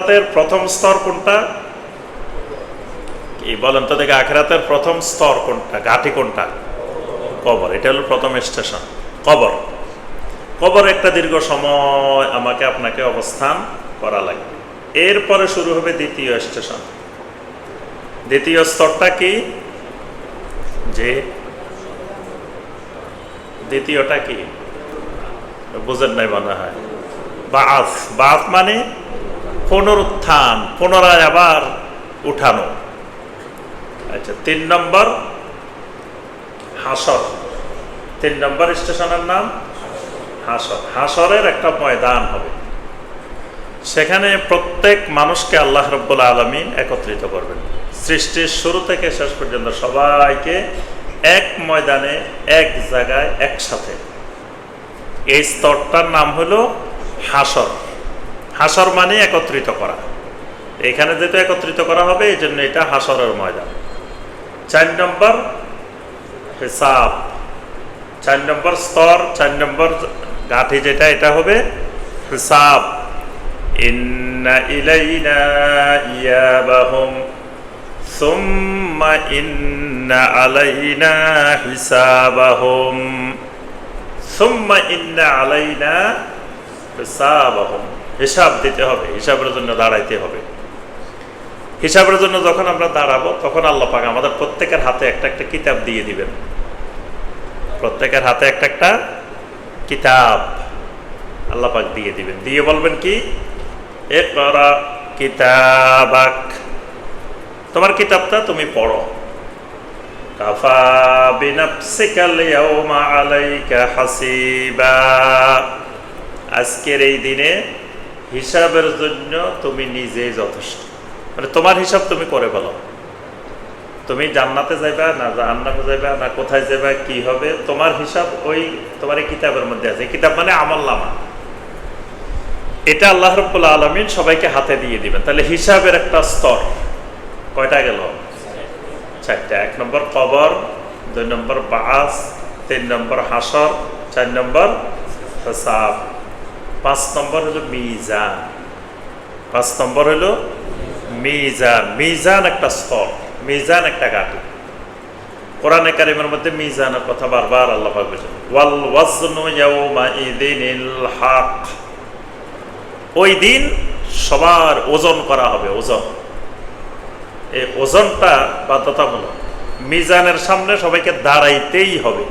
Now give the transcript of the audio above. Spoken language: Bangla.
আখেরাতের প্রথম স্তর কোনটা? কি বলেন তো দেখে, আখেরাতের প্রথম স্তর কোনটা? ঘাটি কোনটা? কবর। এটা হলো প্রথম স্টেশন। কবর। কবর একটা দীর্ঘ সময় আমাকে আপনাকে অবস্থান করা লাগবে এরপরে শুরু হবে দ্বিতীয় স্টেশন। দ্বিতীয় স্তরটা কি? যে দ্বিতীয়টা কি? বুঝেন নাই মনে হয়। বাস বাস মানে পুনরুত্থান, পুনরায় আবার উঠানো। আচ্ছা তিন নম্বর হাসর। তিন নম্বর স্টেশনের নাম হাসর। হাসরের একটা ময়দান হবে। সেখানে প্রত্যেক মানুষকে আল্লাহ রব্বুল আলমিন একত্রিত করবেন। সৃষ্টির শুরু থেকে শেষ পর্যন্ত সবাইকে এক ময়দানে, এক জায়গায় একসাথে। এই স্তরটার নাম হলো হাসর। হাসর মানে একত্রিত করা। এখানে যেহেতু একত্রিত করা হবে এই জন্য এটা হাসরের ময়দান। চার নম্বর হিসাব। চার নম্বর স্তর, চার নম্বর গাঠি যেটা, এটা হবে হিসাব। ইন্না ইলাইনা ইয়াবাহুম, সুম্মা আলাইনা হিসাবাহুম, সুম্মা আলাইনা হিসাবাহুম। হিসাব দিতে হবে, হিসাবের জন্য দাঁড়াইতে হবে। হিসাবের জন্য যখন আমরা দাঁড়াবো, তখন আল্লাহ পাক আমাদের প্রত্যেকের হাতে একটা একটা কিতাব দিয়ে দিবেন। প্রত্যেকের হাতে একটা একটা কিতাব আল্লাহ পাক দিয়ে দিবেন। দিয়ে বলবেন কি? এ করা কিতাবাক। তোমার কিতাবটা তুমি পড়ো। হাসিবা। আজকের এই দিনে হিসাবের জন্য তুমি নিজেই যথেষ্ট। মানে তোমার হিসাব তুমি করে বলো তুমি জান্নাতে যাইবা, না জাহান্নামে যাইবা, না কোথায় যাইবা, কি হবে, তোমার হিসাব ওই তোমার এই কিতাবের মধ্যে আছে। কিতাব মানে আমল নামা। এটা আল্লাহ রব্বুল্লা আলমিন সবাইকে হাতে দিয়ে দিবেন। তাহলে হিসাবের একটা স্তর কয়টা গেল? চারটা। এক নম্বর কবর, দুই নম্বর বাস তিন নম্বর হাসর চার নম্বর পাঁচ নম্বর হলো মিজান। পাঁচ নম্বর হলো মিজান। মিজান একটা স্তর, মিজান একটা ঘাটি কোরআনে কারিমের মধ্যে মিজানের কথা বারবার আল্লাহ পাক বলেছেন ওই দিন সবার ওজন করা হবে, ওজন। এই ওজনটা বাধ্যতামূলক। মিজানের সামনে সবাইকে দাঁড়াইতেই হবে।